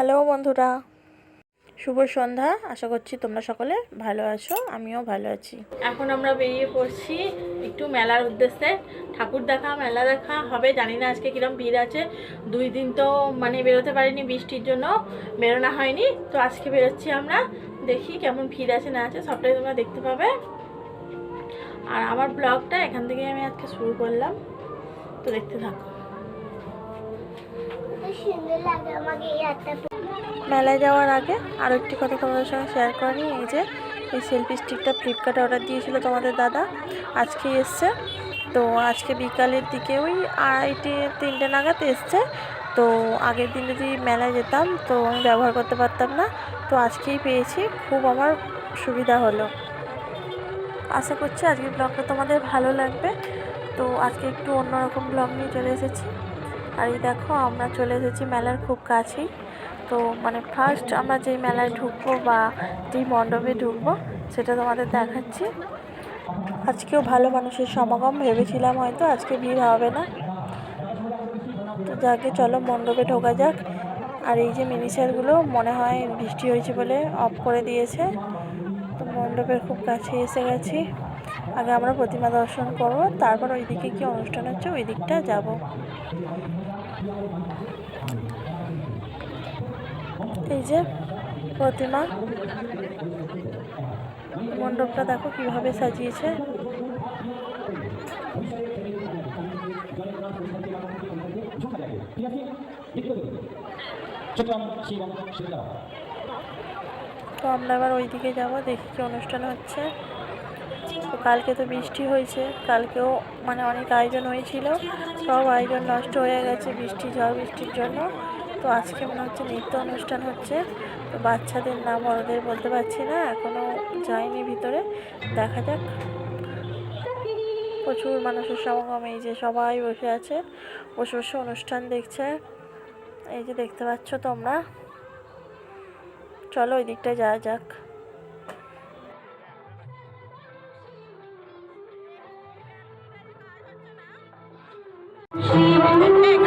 Hello বন্ধুরা, শুভ সন্ধ্যা। আশা করছি তোমরা সকলে ভালো আছো, আমিও ভালো আছি। এখন আমরা বেরিয়ে পড়ছি একটু মেলার উদ্দেশ্যে। ঠাকুর দেখা, মেলা দেখা হবে, জানি না আজকে কিরম ভিড় আছে। দুই দিন তো মানে বেরোতে পারিনি বৃষ্টির জন্য, বেরোনো হয়নি। তো আজকে বেরোচ্ছি আমরা, দেখি কেমন ভিড় আছে, না আছে, সবটাই তোমরা দেখতে পাবে। আর আমার ব্লগটা এখান থেকে আমি আজকে শুরু করলাম, তো দেখতে থাকো। মেলায় যাওয়ার আগে আরও একটি কথা তোমাদের সঙ্গে শেয়ার করে নিই। এই যে, এই সেলফি স্টিকটা ফ্লিপকার্টে অর্ডার দিয়েছিল তোমাদের দাদা। আজকে এসছে। তো আজকে বিকালের দিকে ওই আড়াইটে, তিনটে নাগাদ এসছে। তো আগের দিন যদি মেলায় যেতাম, তো আমি ব্যবহার করতে পারতাম না। তো আজকেই পেয়েছি। খুব আমার সুবিধা হলো। আশা করছি আজকের ব্লগটা তোমাদের ভালো লাগবে। তো আজকে একটু অন্যরকম ব্লগ নিয়ে চলে এসেছি। আর এই দেখো, আমরা চলে এসেছি মেলার খুব কাছেই। তো মানে ফার্স্ট আমরা যেই মেলায় ঢুকবো বা যেই মণ্ডপে ঢুকবো, সেটা তোমাদের দেখাচ্ছি। আজকেও ভালো মানুষের সমাগম, ভেবেছিলাম হয়তো, আজকে ভিড় হবে না। তো যাকে চলো মণ্ডপে ঢোকা যাক। আর এই যে মিনিচারগুলো মনে হয় বৃষ্টি হয়েছে বলে অফ করে দিয়েছে। তো মণ্ডপের খুব কাছে এসে গেছি। আগে আমরা প্রতিমা দর্শন করব, তারপর ওইদিকে কি অনুষ্ঠান হচ্ছে ওই দিকটা যাব। এই যে প্রতিমা। মণ্ডপটা দেখো কীভাবে সাজিয়েছে। তো আমরা এবার ওইদিকে যাব, দেখি কি অনুষ্ঠান হচ্ছে। কালকে তো বৃষ্টি হয়েছে। কালকেও মানে অনেক আয়োজন হয়েছিল। সব আয়োজন নষ্ট হয়ে গেছে বৃষ্টি, ঝড় বৃষ্টির জন্য। তো আজকে মনে হচ্ছে নৃত্য অনুষ্ঠান হচ্ছে। তো বাচ্চাদের নাম বড়দের বলতে পারছি না এখনও যায়নি ভিতরে। দেখা যাক। প্রচুর মানুষের সমাগম, এই যে সবাই বসে আছে, বসে বসে অনুষ্ঠান দেখছে। এই যে দেখতে পাচ্ছ তোমরা। চলো ওই দিকটায় যাওয়া যাক। এখানে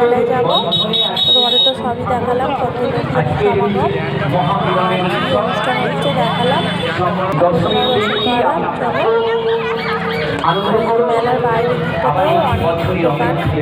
মেলায় যাব। তোমাদের তো সবই দেখালাম কত সমাগম অনুষ্ঠান হচ্ছে দেখালাম? মেলার এই অনেক দোকান আছে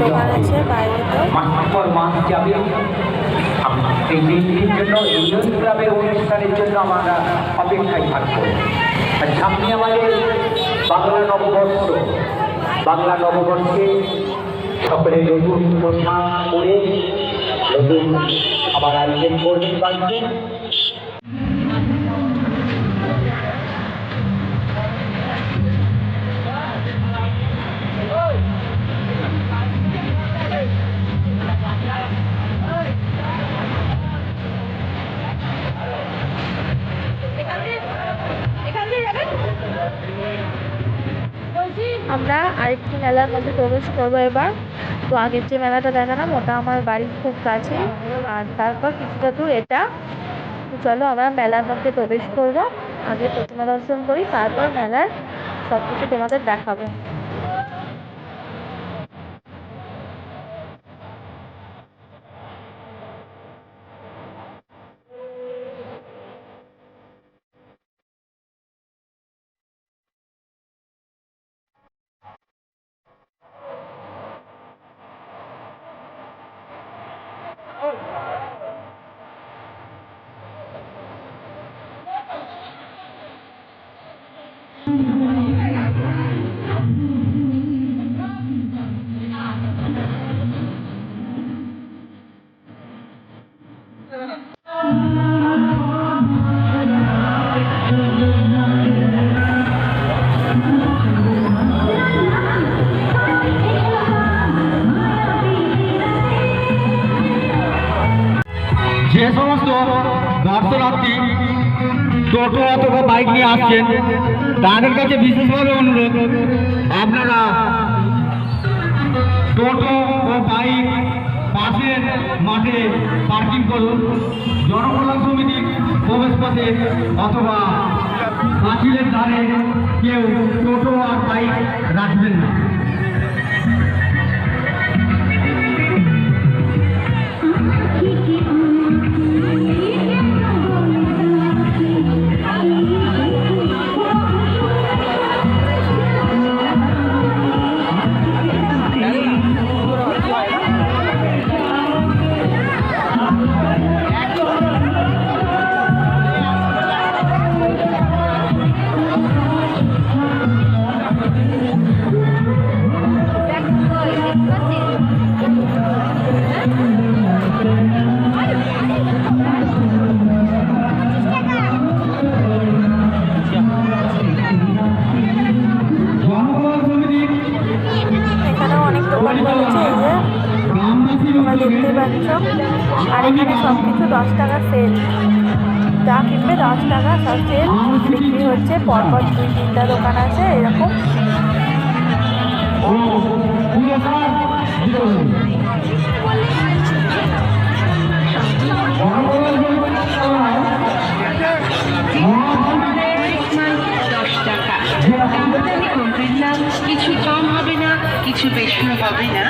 দোকান আছে আম- এই দিনটির জন্য এই ক্লাবের অনুষ্ঠানের জন্য আমরা অপেক্ষায় থাকব। আর সামনে আমাদের বাংলা নববর্ষ। বাংলা নববর্ষে সকলে নতুন পোশাক পরে নতুন আবার আয়োজন করবেন বাড়িতে আমরা আরেকটি মেলার মধ্যে প্রবেশ করব এবার। তো আগের যে মেলাটা দেখালাম, ওটা আমার বাড়ির খুব কাছে আর তারপর কিছুটা দূর এটা। চলো আমরা মেলার মধ্যে প্রবেশ করব। আগে প্রতিমা দর্শন করি, তারপর মেলার সব কিছু তোমাদের দেখাবো। আসছেন তাদের কাছে বিশেষভাবে অনুরোধ, আপনারা টোটো ও বাইক পাশের মাঠে পার্কিং করুন। জনকল্যাণ সমিতির প্রবেশপথে অথবা পাঁচিলের ধারে কেউ টোটো আর বাইক রাখবেন না। অনেক দোকান এই যে তোমরা দেখতে পাচ্ছ আর এখানে সব কিছু দশ টাকা সেল যা কিনবে দশ টাকা সব সেল বিক্রি হচ্ছে পরপর দুই তিনটা দোকান আছে এরকম কিছু বেশি হবে না।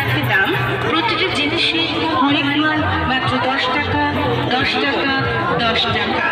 একই দাম। প্রতিটি জিনিসই অনেক মাল, মাত্র দশ টাকা দশ টাকা দশ টাকা।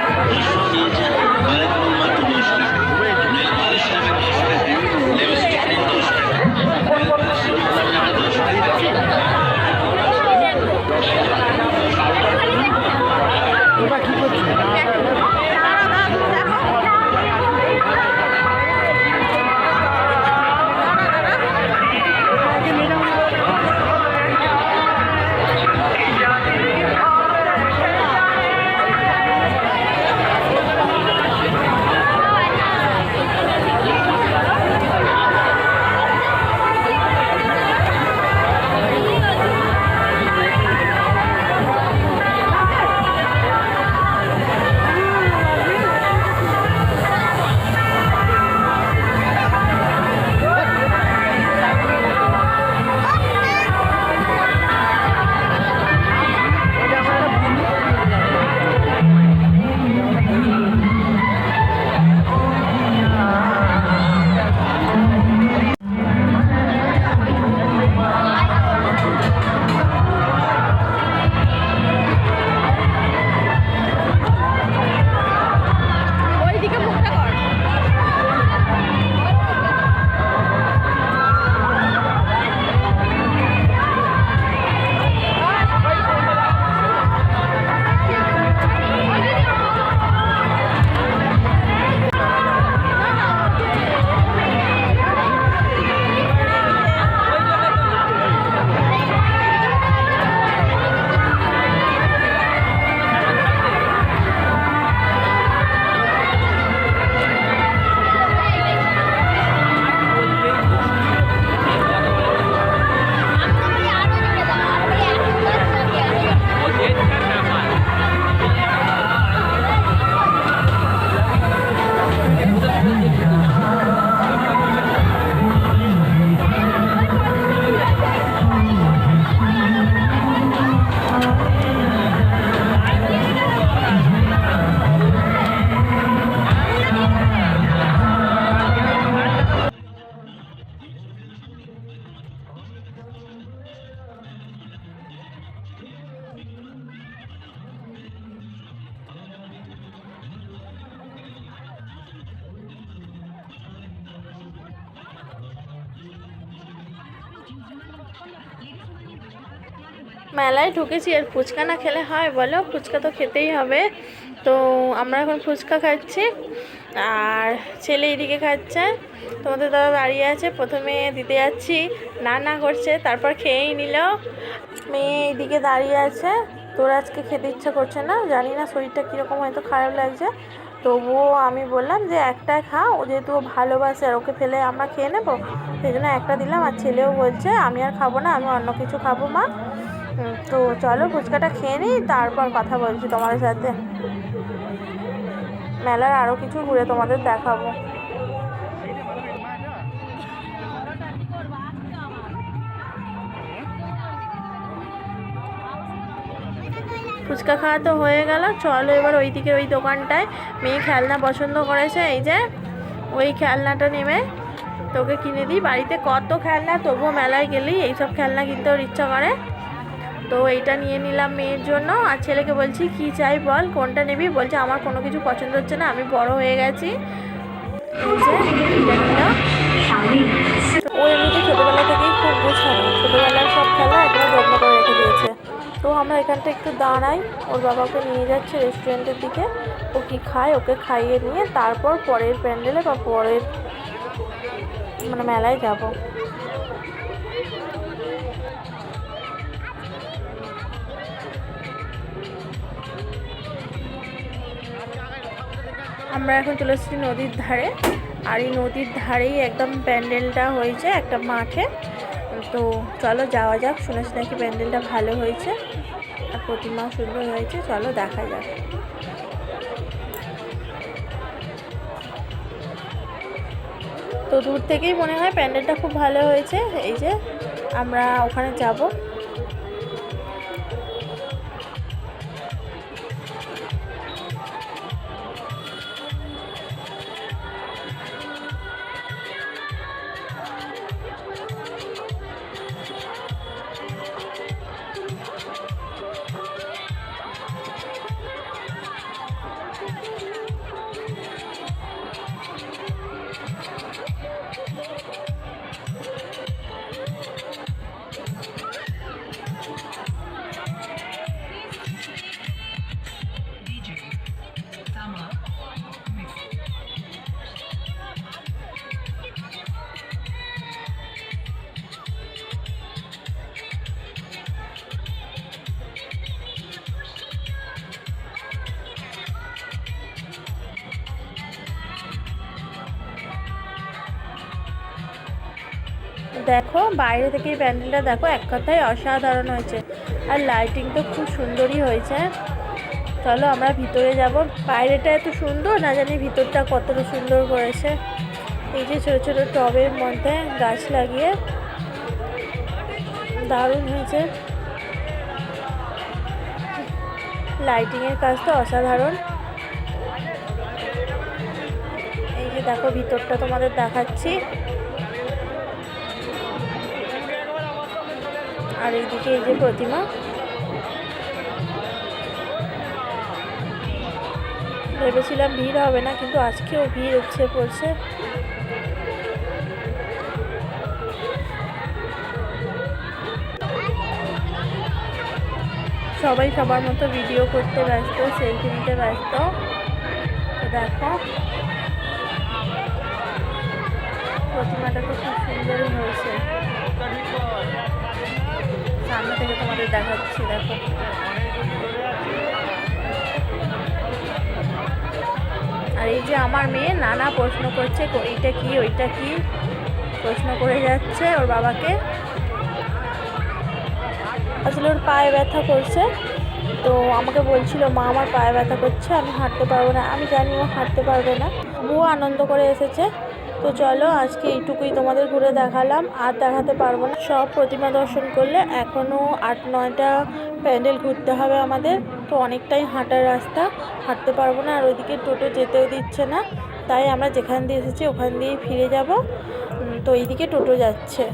মেলায় ঢুকেছি আর ফুচকা না খেলে হয় বলো? ফুচকা তো খেতেই হবে। তো আমরা এখন ফুচকা খাচ্ছি আর ছেলে এদিকে খাচ্ছে। তোমাদের দাদা দাঁড়িয়ে আছে, প্রথমে দিতে যাচ্ছি। না না করছে, তারপর খেয়েই নিল। মেয়ে এইদিকে দাঁড়িয়ে আছে। তোর আজকে খেতে ইচ্ছা করছে না? জানি না শরীরটা কীরকম, হয়তো খারাপ লাগছে। তবুও আমি বললাম যে একটা খা ও যেহেতু ও ভালোবাসে আর ওকে ফেলে আমরা খেয়ে নেব, সেই জন্য একটা দিলাম। আর ছেলেও বলছে, আমি আর খাব না, আমি অন্য কিছু খাব মা। তো চলো ফুচকাটা খেয়ে নিই, তারপর কথা বলছি তোমাদের সাথে। মেলার আরও কিছু ঘুরে তোমাদের দেখাবো। ফুচকা খাওয়া তো হয়ে গেল, চলো এবার ওই দিকে ওই দোকানটায়। মেয়ে খেলনা পছন্দ করেছে, এই যে ওই খেলনাটা নেমে তোকে কিনে দিই, বাড়িতে কত খেলনা, তবুও মেলায় গেলেই এইসব খেলনা কিনতে ওর ইচ্ছা করে। তো এইটা নিয়ে নিলাম মেয়ের জন্য। আর ছেলেকে বলছি, কি চাই বল? কোনটা নিবি? বলছে, আমার কোনো কিছু পছন্দ হচ্ছে না, আমি বড় হয়ে গেছি। ও এমনিতে ছোটোবেলা থেকেই খুব গোছানো ছোটোবেলার সব খেলা একদম যত্ন করে রেখে দিয়েছে। তো আমরা এখানটা একটু দাঁড়াই। ওর বাবাকে নিয়ে যাচ্ছে রেস্টুরেন্টের দিকে। ও কি খায়? ওকে খাইয়ে নিয়ে তারপর পরের প্যান্ডেলে বা পরের মানে মেলায় যাব। আমরা এখন চলে এসেছি নদীর ধারে। আর এই নদীর ধারেই একদম প্যান্ডেলটা হয়েছে একটা মাঠে। তো চলো যাওয়া যাক, শুনেছি নাকি প্যান্ডেলটা ভালো হয়েছে আর প্রতিমাও সুন্দর হয়েছে। চলো দেখা যাক। তো দূর থেকেই মনে হয় প্যান্ডেলটা খুব ভালো হয়েছে। এই যে আমরা ওখানে যাব। দেখো, বাইরে থেকে এই প্যান্ডেলটা দেখো, এক কথায় অসাধারণ হয়েছে। আর লাইটিং তো খুব সুন্দরই হয়েছে। চলো আমরা ভিতরে যাব। বাইরেটা এত সুন্দর, না জানি ভিতরটা কতটা সুন্দর করেছে। এই যে ছোটো ছোটো টবের মধ্যে গাছ লাগিয়ে দারুণ হয়েছে। লাইটিংয়ের কাজ তো অসাধারণ। এই যে দেখো, ভিতরটা তোমাদের দেখাচ্ছি। আর এইদিকে এই যে প্রতিমা। ভেবেছিলাম ভিড় হবে না, কিন্তু আজকেও ভিড় উঠছে পড়ছে। সবাই সবার মতো ভিডিও করতে ব্যস্ত সেলফি নিতে ব্যস্ত। দেখো, প্রতিমাটা তো খুব সুন্দরই হয়েছে। সামনে থেকে তোমাদের দেখাচ্ছি, দেখো। আর এই যে আমার মেয়ে নানা প্রশ্ন করছে এইটা কি, ওইটা কি? প্রশ্ন করে যাচ্ছে ওর বাবাকে। আসলে ওর পায়ে ব্যথা করছে। তো আমাকে বলছিল, মা, আমার পায়ে ব্যথা করছে, আমি হাঁটতে পারব না। আমি জানি ও হাঁটতে পারবে না। ও আনন্দ করে এসেছে। তো চলো, আজকে এইটুকুই তোমাদের ঘুরে দেখালাম। আর দেখাতে পারব না। সব প্রতিমা দর্শন করলে এখনও আট নয়টা প্যান্ডেল ঘুরতে হবে আমাদের। তো অনেকটাই হাঁটার রাস্তা। হাঁটতে পারব না, আর ওইদিকে টোটো যেতেও দিচ্ছে না। তাই আমরা যেখান দিয়ে এসেছি, ওখান দিয়েই ফিরে যাব। তো এইদিকে টোটো যাচ্ছে।